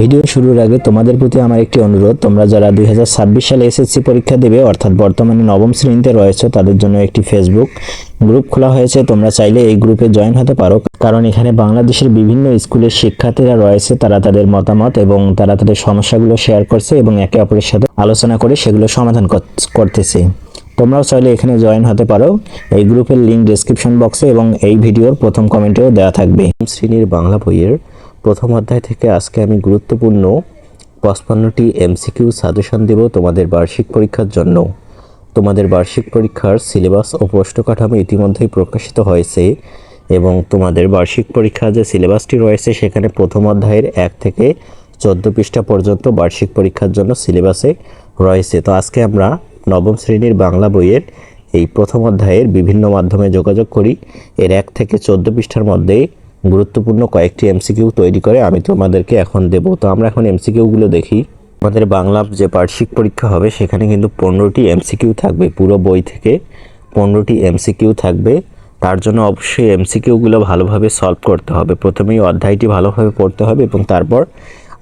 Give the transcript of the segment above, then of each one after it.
Video শুরুর আগে তোমাদের প্রতি আমার একটি অনুরোধ। তোমরা যারা দুই হাজার ছাব্বিশ সালে এসএসসি পরীক্ষা দেবে, অর্থাৎ বর্তমানে নবম শ্রেণীতে রয়েছে, তাদের জন্য একটি ফেসবুক গ্রুপ খোলা হয়েছে। তোমরা চাইলে এই গ্রুপে জয়েন হতে পারো। কারণ এখানে বাংলাদেশের বিভিন্ন স্কুলের শিক্ষার্থীরা রয়েছে, তারা তাদের মতামত এবং তারা তাদের সমস্যাগুলো শেয়ার করছে এবং একে অপরের সাথে আলোচনা করে সেগুলো সমাধান কর- করতেছে। তোমরাও চাইলে এখানে জয়েন হতে পারো। এই গ্রুপের লিঙ্ক ডেসক্রিপশন বক্সে এবং এই ভিডিওর প্রথম কমেন্টেও দেওয়া থাকবে। শ্রেণির বাংলা বইয়ের প্রথম অধ্যায় থেকে আজকে আমি গুরুত্বপূর্ণ পঁচপান্নটি এমসিকিউ সাজেশন দেব তোমাদের বার্ষিক পরীক্ষার জন্য। তোমাদের বার্ষিক পরীক্ষার সিলেবাস ও প্রশ্ন কাঠামো ইতিমধ্যেই প্রকাশিত হয়েছে এবং তোমাদের বার্ষিক পরীক্ষা যে সিলেবাসটি রয়েছে সেখানে প্রথম অধ্যায়ের এক থেকে চোদ্দ পৃষ্ঠা পর্যন্ত বার্ষিক পরীক্ষার জন্য সিলেবাসে রয়েছে। তো আজকে আমরা নবম শ্রেণির বাংলা বইয়ের এই প্রথম অধ্যায়ের বিভিন্ন মাধ্যমে যোগাযোগ করি। এর এক থেকে চোদ্দ পৃষ্ঠার মধ্যে গুরুত্বপূর্ণ কয়েকটি এমসিকিউ তৈরি করে, আমি তোমাদেরকে এখন দেব। তো আমরা এখন এমসিকিউগুলো দেখি। আমাদের বাংলা যে বার্ষিক পরীক্ষা হবে, সেখানে কিন্তু পনেরোটি এমসিকিউ থাকবে, পুরো বই থেকে পনেরোটি এমসিকিউ থাকবে। তার জন্য অবশ্যই এমসিকিউগুলো ভালোভাবে সলভ করতে হবে। প্রথমেই অধ্যায়টি ভালোভাবে পড়তে হবে এবং তারপর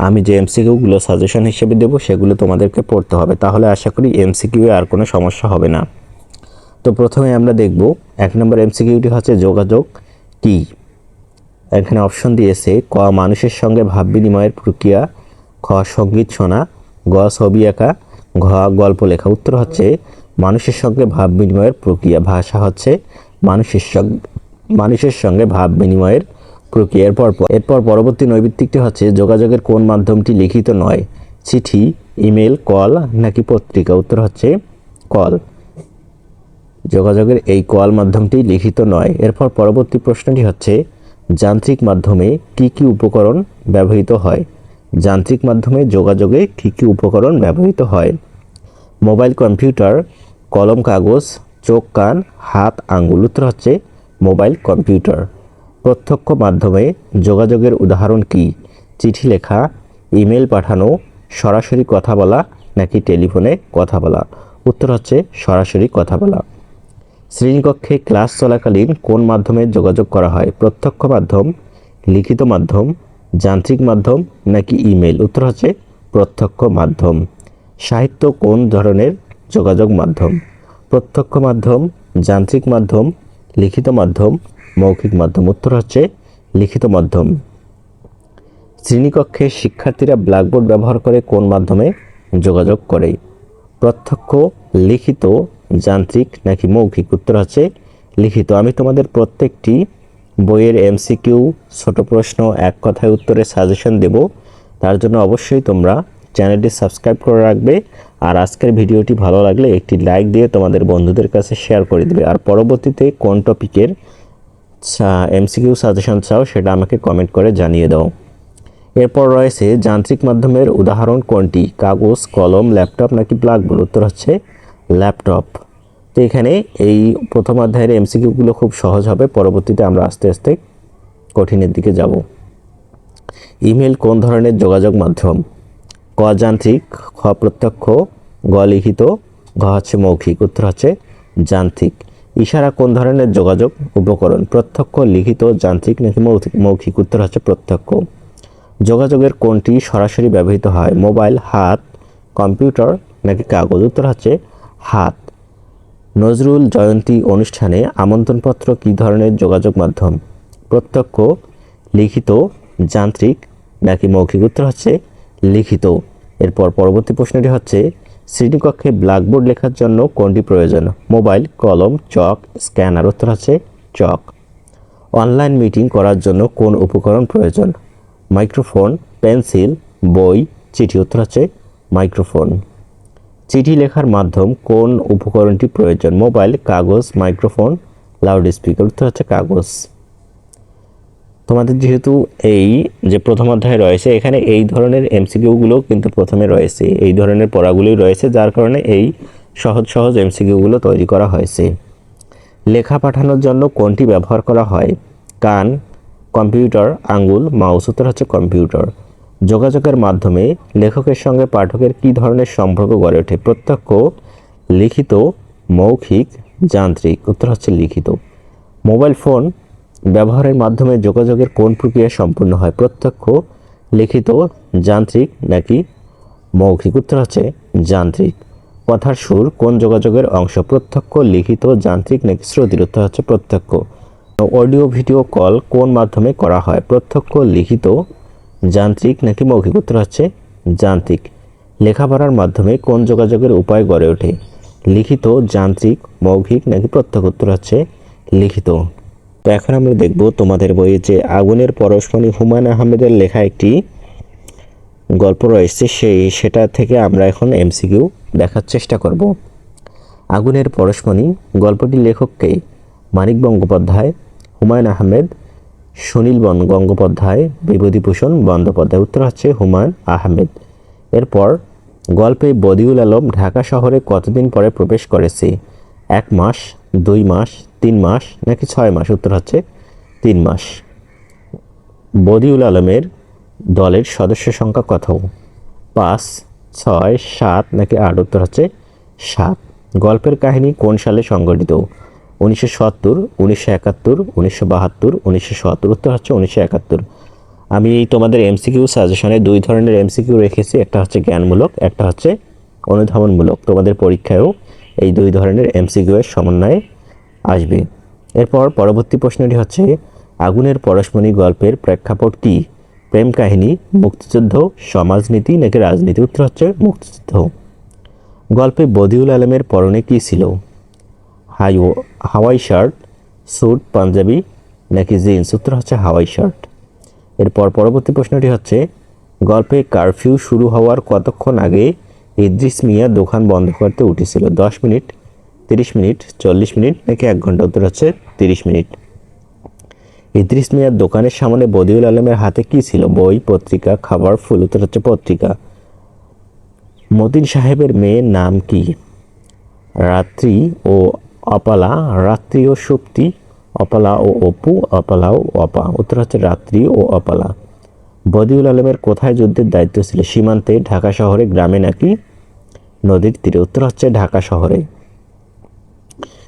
আমি যে এমসিকিউগুলো সাজেশন হিসেবে দেবো, সেগুলো তোমাদেরকে পড়তে হবে। তাহলে আশা করি এমসিকিউ আর কোনো সমস্যা হবে না। তো প্রথমে আমরা দেখব, এক নম্বর এমসিকিউটি হচ্ছে যোগাযোগ কী? এখানে অপশন দিয়েছে, ক, মানুষের সঙ্গে ভাব বিনিময়ের প্রক্রিয়া, খ, সংগীত শোনা, গ, ছবি আঁকা, ঘ, গল্প লেখা। উত্তর হচ্ছে, মানুষের সঙ্গে ভাব বিনিময়ের প্রক্রিয়া। ভাষা হচ্ছে, মানুষের সঙ্গে মানুষের সঙ্গে ভাব বিনিময়ের প্রক্রিয়া। এরপর এরপর পরবর্তী নৈবিত্তিকটি হচ্ছে, যোগাযোগের কোন মাধ্যমটি লিখিত নয়? চিঠি, ইমেল, কল নাকি পত্রিকা? উত্তর হচ্ছে, কল। যোগাযোগের এই কল মাধ্যমটি লিখিত নয়। এরপর পরবর্তী প্রশ্নটি হচ্ছে যান্ত্রিক মাধ্যমে কি কি উপকরণ ব্যবহৃত হয়। যান্ত্রিক মাধ্যমে যোগাযোগে কি কি উপকরণ ব্যবহৃত হয়। মোবাইল কম্পিউটার, কলম কাগজ, চোখ, কান, হাত, আঙ্গুল উত্তর হচ্ছে মোবাইল কম্পিউটার। প্রত্যক্ষ মাধ্যমে যোগাযোগের উদাহরণ কি? চিঠি লেখা ইমেল পাঠানো, সরাসরি কথা বলা নাকি টেলিফোনে কথা বলা? উত্তর হচ্ছে সরাসরি কথা বলা। শ্রেণীকক্ষে ক্লাস চলাকালীন কোন মাধ্যমে যোগাযোগ করা হয়? প্রত্যক্ষ মাধ্যম, লিখিত মাধ্যম, যান্ত্রিক মাধ্যম নাকি ইমেল উত্তর হচ্ছে প্রত্যক্ষ মাধ্যম। সাহিত্য কোন ধরনের যোগাযোগ মাধ্যম? প্রত্যক্ষ মাধ্যম, যান্ত্রিক মাধ্যম, লিখিত মাধ্যম, মৌখিক মাধ্যম। উত্তর হচ্ছে লিখিত মাধ্যম। শ্রেণীকক্ষে শিক্ষার্থীরা ব্ল্যাকবোর্ড ব্যবহার করে কোন মাধ্যমে যোগাযোগ করে? প্রত্যক্ষ, লিখিত যান্ত্রিক নাকি মৌখিক উত্তর হচ্ছে লিখিত। আমি তোমাদের প্রত্যেকটি বইয়ের এমসিকিউ ছোট প্রশ্ন এক কথায় উত্তরের সাজেশন দেব। তার জন্য অবশ্যই তোমরা চ্যানেলটি সাবস্ক্রাইব করে রাখবে আর আজকের ভিডিওটি ভালো লাগলে একটি লাইক দিয়ে তোমাদের বন্ধুদের কাছে শেয়ার করে দেবে। আর পরবর্তীতে কোন টপিকের এমসিকিউ সাজেশন চাও সেটা আমাকে কমেন্ট করে জানিয়ে দাও। এরপর রয়েছে যান্ত্রিক মাধ্যমের উদাহরণ কোনটি? কাগজ, কলম ল্যাপটপ নাকি ব্ল্যাকবোর্ড উত্তর হচ্ছে ল্যাপটপ। তো এখানে এই প্রথম অধ্যায়ের এমসিকিউগুলো খুব সহজ হবে, পরবর্তীতে আমরা আস্তে আস্তে কঠিনের দিকে যাব। ইমেল কোন ধরনের যোগাযোগ মাধ্যম? ক যান্ত্রিক, খ প্রত্যক্ষ, গ লিখিত, ঘ হচ্ছে মৌখিক। উত্তর হচ্ছে যান্ত্রিক। ইশারা কোন ধরনের যোগাযোগ উপকরণ? প্রত্যক্ষ, লিখিত, যান্ত্রিক নাকি মৌখিক? মৌখিক। উত্তর হচ্ছে প্রত্যক্ষ। যোগাযোগের কোনটি সরাসরি ব্যবহৃত হয়? মোবাইল, হাত, কম্পিউটার নাকি কাগজ? উত্তর হচ্ছে হাত। নজরুল জয়ন্তী অনুষ্ঠানে আমন্ত্রণপত্র কী ধরনের যোগাযোগ মাধ্যম? প্রত্যক্ষ, লিখিত, যান্ত্রিক নাকি মৌখিক উত্তর হচ্ছে লিখিত। এরপর পরবর্তী প্রশ্নটি হচ্ছে, শ্রেণীকক্ষে ব্ল্যাকবোর্ড লেখার জন্য কোনটি প্রয়োজন? মোবাইল, কলম, চক, স্ক্যানার উত্তর হচ্ছে চক। অনলাইন মিটিং করার জন্য কোন উপকরণ প্রয়োজন? মাইক্রোফোন, পেন্সিল, বই, চিঠি উত্তর হচ্ছে মাইক্রোফোন। চিঠি লেখার মাধ্যম কোন উপকরণটি প্রয়োজন? মোবাইল, কাগজ, মাইক্রোফোন লাউড স্পিকার উত্তর হচ্ছে কাগজ। তোমাদের যেহেতু এই যে প্রথম অধ্যায় রয়েছে, এখানে এই ধরনের এমসিকিউগুলো কিন্তু প্রথমে রয়েছে। এই ধরনের পড়াগুলোই রয়েছে, যার কারণে এই সহজ সহজ এমসিকিউগুলো তৈরি করা হয়েছে। লেখা পাঠানোর জন্য কোনটি ব্যবহার করা হয়? কান, কম্পিউটার, আঙ্গুল, মাউস, উত্তর হচ্ছে কম্পিউটার। যোগাযোগের মাধ্যমে লেখকের সঙ্গে পাঠকের কী ধরনের সম্পর্ক গড়ে ওঠে? প্রত্যক্ষ, লিখিত, মৌখিক, যান্ত্রিক। উত্তর হচ্ছে লিখিত। মোবাইল ফোন ব্যবহারের মাধ্যমে যোগাযোগের কোন প্রক্রিয়া সম্পূর্ণ হয়? প্রত্যক্ষ, লিখিত, যান্ত্রিক নাকি মৌখিক? উত্তর হচ্ছে যান্ত্রিক। কথার সুর কোন যোগাযোগের অংশ? প্রত্যক্ষ, লিখিত, যান্ত্রিক নাকি শ্রুতির উত্তর হচ্ছে প্রত্যক্ষ। অডিও, ভিডিও, কল কোন মাধ্যমে করা হয়? প্রত্যক্ষ, লিখিত যান্ত্রিক নাকি মৌখিক? উত্তর হচ্ছে যান্ত্রিক। লেখাপড়ার মাধ্যমে কোন যোগাযোগের উপায় গড়ে ওঠে? লিখিত, যান্ত্রিক, মৌখিক নাকি প্রত্যক্ষ? উত্তর হচ্ছে লিখিত। তো এখন আমরা দেখব তোমাদের বইয়ে যে আগুনের পরশমণি হুমায়ুন আহমেদের লেখা একটি গল্প রয়েছে, সেই সেটা থেকে আমরা এখন এমসিকিউ দেখার চেষ্টা করব। আগুনের পরশমণি গল্পটি লেখককে মানিক বন্দ্যোপাধ্যায়, হুমায়ুন আহমেদ সুনীল বন গঙ্গোপাধ্যায়, বিভূতিভূষণ বন্দ্যোপাধ্যায়, উত্তর হচ্ছে হুমায়ুন আহমেদ। এরপর গল্পে বদিউল আলম ঢাকা শহরে কতদিন পরে প্রবেশ করেছে? এক মাস, দুই মাস, তিন মাস, নাকি ছয় মাস? উত্তর হচ্ছে তিন মাস। বদিউল আলমের দলের সদস্য সংখ্যা কত? পাঁচ, ছয়, সাত, নাকি আট? উত্তর হচ্ছে সাত। গল্পের কাহিনী কোন সালে সংগঠিত? উনিশশো সত্তর, উনিশশো একাত্তর, উনিশশো বাহাত্তর, উনিশশো সত্তর, উত্তর হচ্ছে উনিশশো একাত্তর। আমি এই তোমাদের এমসিকিউ সাজেশনে দুই ধরনের এমসিকিউ রেখেছি, একটা হচ্ছে জ্ঞানমূলক, একটা হচ্ছে অনুধাবনমূলক। তোমাদের পরীক্ষায়ও এই দুই ধরনের এমসিকিউ এর সমন্বয়ে আসবে। এরপর পরবর্তী প্রশ্নটি হচ্ছে, আগুনের পরশমণি গল্পের প্রেক্ষাপট কী? প্রেম কাহিনী, মুক্তিযুদ্ধ, সমাজনীতি নাকি রাজনীতি? উত্তর হচ্ছে মুক্তিযুদ্ধ। গল্পে বদিউল আলমের পরনে কী ছিল? হাই হাওয়াই শার্ট, স্যুট, পাঞ্জাবি, নাকি জিন্স? উত্তর হচ্ছে হাওয়াই শার্ট। এরপর পরবর্তী প্রশ্নটি হচ্ছে, গল্পে কারফিউ শুরু হওয়ার কতক্ষণ আগে ইদ্রিস মিয়া দোকান বন্ধ করতে উঠেছিল? দশ মিনিট, তিরিশ মিনিট, চল্লিশ মিনিট, নাকি এক ঘণ্টা? উত্তর হচ্ছে তিরিশ মিনিট। ইদ্রিস মিয়ার দোকানের সামনে বদিউল আলমের হাতে কি ছিল? বই, পত্রিকা, খাবার, ফুল? উত্তর হচ্ছে পত্রিকা। মতিন সাহেবের মেয়ের নাম কি? রাত্রি ও অপালা রাত্রি ও সুপ্তি, অপালা ও অপু, অপালা ও অপা। উত্তর হচ্ছে রাত্রি ও অপালা। বদিউল আলমের কোথায় যুদ্ধের দায়িত্ব ছিল? সীমান্তে, ঢাকা শহরে, গ্রামে নাকি নদীর তীরে? উত্তর হচ্ছে ঢাকা শহরে।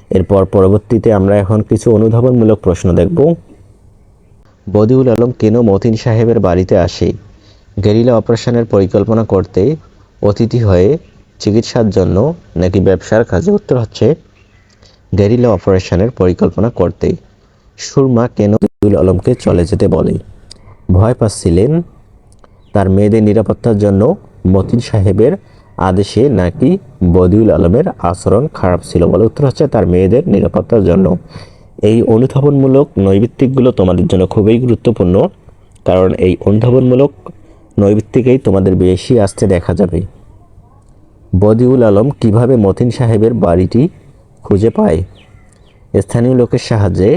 এরপর পরবর্তীতে আমরা এখন কিছু অনুধাবনমূলক প্রশ্ন দেখব। বদিউল আলম কেন মতিন সাহেবের বাড়িতে আসে? গেরিলা অপারেশনের পরিকল্পনা করতে অতিথি হয়ে চিকিৎসার জন্য নাকি ব্যবসার কাজে? উত্তর হচ্ছে গেরিলা অপারেশনের পরিকল্পনা করতে সুরমা কেন বদিউল আলমকে চলে যেতে বলে? ভয় পাচ্ছিলেন? তার মেয়েদের নিরাপত্তার জন্য মতিন সাহেবের আদেশে নাকি বদিউল আলমের আচরণ খারাপ ছিল বলে উত্তর হচ্ছে তার মেয়েদের নিরাপত্তার জন্য। এই অনুধাবনমূলক নৈবিত্তিকগুলো তোমাদের জন্য খুবই গুরুত্বপূর্ণ, কারণ এই অনুধাবনমূলক নৈবিত্তিকেই তোমাদের বেশি আসতে দেখা যাবে। বদিউল আলম কীভাবে মতিন সাহেবের বাড়িটি খুঁজে পায়। স্থানীয় লোকের সাহায্যে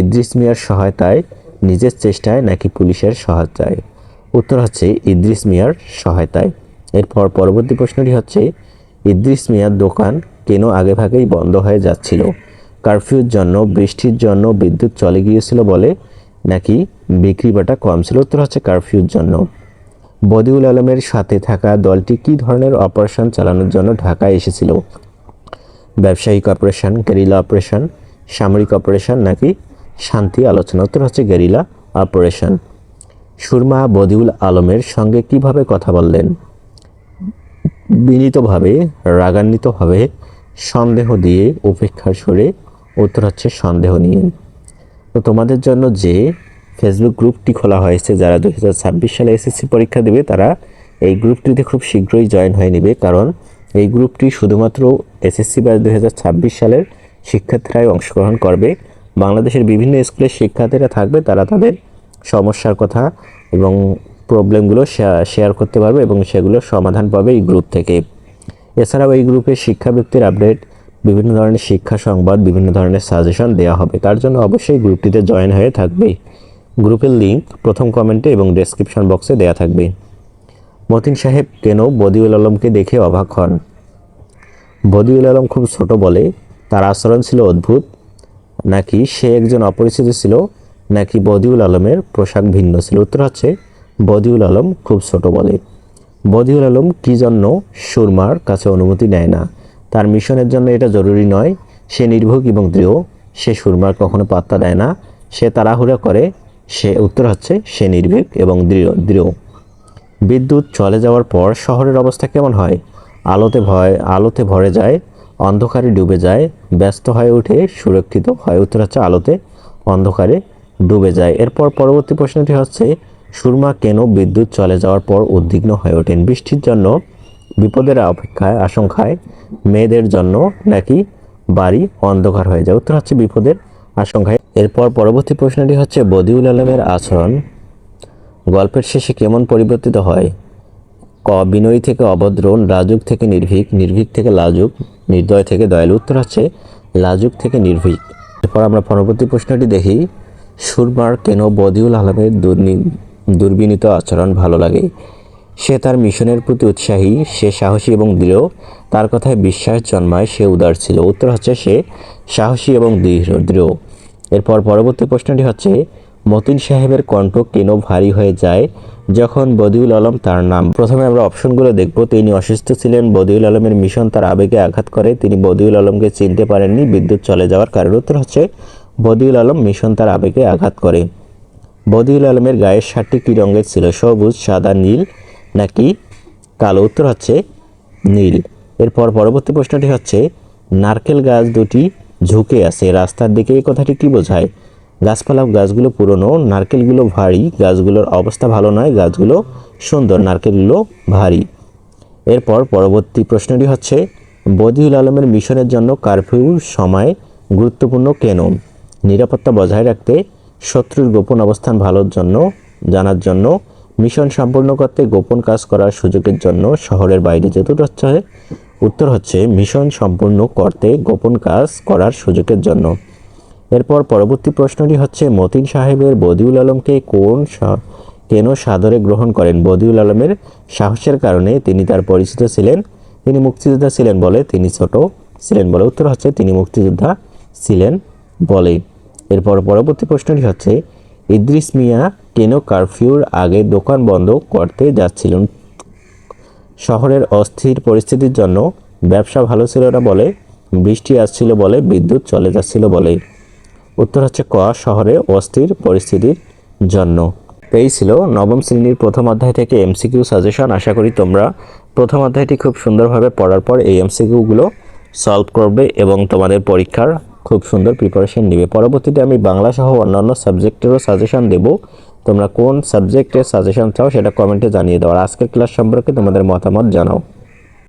ইদ্রিস মিয়ার সহায়তায়, নিজের চেষ্টায় নাকি পুলিশের সহায়তায়? উত্তর হচ্ছে ইদ্রিস মিয়ার সহায়তায়। এরপর পরবর্তী প্রশ্নটি হচ্ছে, ইদ্রিস মিয়ার দোকান কেন আগেভাগেই বন্ধ হয়ে যাচ্ছিল? কারফিউর জন্য, বৃষ্টির জন্য, বিদ্যুৎ চলে গিয়েছিল বলে নাকি বিক্রি বাটা কম ছিল? উত্তর হচ্ছে কারফিউর জন্য। বদিউল আলমের সাথে থাকা দলটি কী ধরনের অপারেশন চালানোর জন্য ঢাকায় এসেছিল? ব্যবসায়িক অপারেশন গেরিলা অপারেশন, সামরিক অপারেশন নাকি শান্তি আলোচনা। উত্তর হচ্ছে গেরিলা অপারেশন। সুরমা বদিউল আলমের সঙ্গে কীভাবে কথা বললেন? বিনীতভাবে, রাগান্বিতভাবে, সন্দেহ দিয়ে উপেক্ষার সরে উত্তর হচ্ছে সন্দেহ নিয়ে। তো তোমাদের জন্য যে ফেসবুক গ্রুপটি খোলা হয়েছে, যারা দুই হাজার ছাব্বিশ সালে এসএসসি পরীক্ষা দেবে, তারা এই গ্রুপটিতে খুব শীঘ্রই জয়েন হয়ে নেবে, কারণ এই গ্রুপটি শুধুমাত্র এসএসসি বা দু হাজার ছাব্বিশ সালের শিক্ষার্থীরাই অংশগ্রহণ করবে। বাংলাদেশের বিভিন্ন স্কুলের শিক্ষার্থীরা থাকবে, তারা তাদের সমস্যার কথা এবং প্রবলেমগুলো শেয়ার করতে পারবে এবং সেগুলোর সমাধান পাবে এই গ্রুপ থেকে। এছাড়াও এই গ্রুপে শিক্ষা ব্যক্তির আপডেট, বিভিন্ন ধরনের শিক্ষা সংবাদ, বিভিন্ন ধরনের সাজেশন দেওয়া হবে। তার জন্য অবশ্যই গ্রুপটিতে জয়েন হয়ে থাকবে। গ্রুপের লিঙ্ক প্রথম কমেন্টে এবং ডেসক্রিপশন বক্সে দেওয়া থাকবে। মতিন সাহেব কেন বদিউল আলমকে দেখে অবাক হন? বদিউল আলম খুব ছোট বলে, তার আচরণ ছিল অদ্ভুত। নাকি সে একজন অপরিচিত ছিল? নাকি বদিউল আলমের পোশাক ভিন্ন ছিল? উত্তর হচ্ছে, বদিউল আলম খুব ছোট বলে। বদিউল আলম কী জন্য সুরমার কাছে অনুমতি নেয় না? তার মিশনের জন্য এটা জরুরি নয়। সে নির্ভুক এবং দৃঢ়। সে সুরমার কখনো পাত্তা দেয় না। সে তাড়াহুড়া করে। সে, উত্তর হচ্ছে, সে নির্ভীক এবং দৃঢ় দৃঢ়। বিদ্যুৎ চলে যাওয়ার পর শহরের অবস্থা কেমন হয়? আলোতে ভয়, আলোতে ভরে যায়, অন্ধকারে ডুবে যায়, ব্যস্ত হয়ে উঠে, সুরক্ষিত হয় উত্তর হচ্ছে আলোতে, অন্ধকারে ডুবে যায়। এরপর পরবর্তী প্রশ্নটি হচ্ছে, সুরমা কেন বিদ্যুৎ চলে যাওয়ার পর উদ্বিগ্ন হয়ে ওঠেন? বৃষ্টির জন্য, বিপদের অপেক্ষায়, আশঙ্কায়, মেয়েদের জন্য নাকি বাড়ি অন্ধকার হয়ে যায়? উত্তর হচ্ছে বিপদের আশঙ্কায়। এরপর পরবর্তী প্রশ্নটি হচ্ছে, বদিউল আলমের আচরণ গল্পের শেষে কেমন পরিবর্তিত হয়? ক, বিনয়ী থেকে অভদ্র লাজুক থেকে নির্ভীক নির্ভীক থেকে লাজুক, নির্দয় থেকে দয়ালু, উত্তর হচ্ছে লাজুক থেকে নির্ভীক। এরপর আমরা পরবর্তী প্রশ্নটি দেখি। সুরমার কেন বদিউল আলমের দুর্বিনীত আচরণ ভালো লাগে? সে তার মিশনের প্রতি উৎসাহী, সে সাহসী এবং দৃঢ়, তার কথায় বিশ্বাস জন্মায়, সে উদার ছিল। উত্তর হচ্ছে সে সাহসী এবং দৃঢ় দৃঢ়। এরপর পরবর্তী প্রশ্নটি হচ্ছে মতিন সাহেবের কণ্ঠ কেন ভারী হয়ে যায় যখন বদিউল আলম তার নাম? প্রথমে আমরা অপশনগুলো দেখব। তিনি অসুস্থ ছিলেন, বদিউল আলমের মিশন তার আবেগে আঘাত করে। তিনি বদিউল আলমকে চিনতে পারেননি, বিদ্যুৎ চলে যাওয়ার কারণ উত্তর হচ্ছে, বদিউল আলম মিশন তার আবেগে আঘাত করে। বদিউল আলমের গায়ের শার্টটি কী রঙের ছিল, সবুজ, সাদা, নীল নাকি কালো? উত্তর হচ্ছে নীল। এরপর পরবর্তী প্রশ্নটি হচ্ছে, নারকেল গাছ দুটি ঝুঁকে আছে, রাস্তার দিকে এই কথাটি কী বোঝায়? গাছপালা গাছগুলো পুরনো, নারকেলগুলো ভারী, গাছগুলোর অবস্থা ভালো নয়, গাছগুলো সুন্দর, নারকেলগুলো ভারী। এরপর পরবর্তী প্রশ্নটি হচ্ছে, বদিউল আলমের মিশনের জন্য কারফিউর সময় গুরুত্বপূর্ণ কেন? নিরাপত্তা বজায় রাখতে, শত্রুর গোপন অবস্থান ভালোর জন্য, জানার জন্য, মিশন সম্পূর্ণ করতে, গোপন কাজ করার সুযোগের জন্য, শহরের বাইরে যেতে হচ্ছে উত্তর হচ্ছে, মিশন সম্পূর্ণ করতে, গোপন কাজ করার সুযোগের জন্য। এরপর পরবর্তী প্রশ্নটি হচ্ছে, মতিন সাহেবের বদিউল আলমকে কোন কেন সাদরে গ্রহণ করেন? বদিউল আলমের সাহসের কারণে তিনি তার পরিচিত ছিলেন, তিনি মুক্তিযোদ্ধা ছিলেন বলে তিনি ছোট ছিলেন বলে। উত্তর হচ্ছে, তিনি মুক্তিযোদ্ধা ছিলেন বলে। এরপর পরবর্তী প্রশ্নটি হচ্ছে, ইদ্রিস মিয়া কেন কারফিউর আগে দোকান বন্ধ করতে যাচ্ছিলেন? শহরের অস্থির পরিস্থিতির জন্য ব্যবসা ভালো ছিল না বলে, বৃষ্টি আসছিল বলে, বিদ্যুৎ চলে যাচ্ছিল বলে। উত্তর হচ্ছে ক, শহরে অস্থির পরিস্থিতির জন্য। এই ছিল নবম শ্রেণির প্রথম অধ্যায় থেকে এমসিকিউ সাজেশন আশা করি তোমরা প্রথম অধ্যায়টি খুব সুন্দরভাবে পড়ার পর এই এমসিকিউগুলো সলভ করবে এবং তোমাদের পরীক্ষার খুব সুন্দর প্রিপারেশন নেবে। পরবর্তীতে আমি বাংলা সহ অন্যান্য সাবজেক্টেরও সাজেশন দেব। তোমরা কোন সাবজেক্টের সাজেশন চাও সেটা কমেন্টে জানিয়ে দাও। আর আজকের ক্লাস সম্পর্কে তোমাদের মতামত জানাও।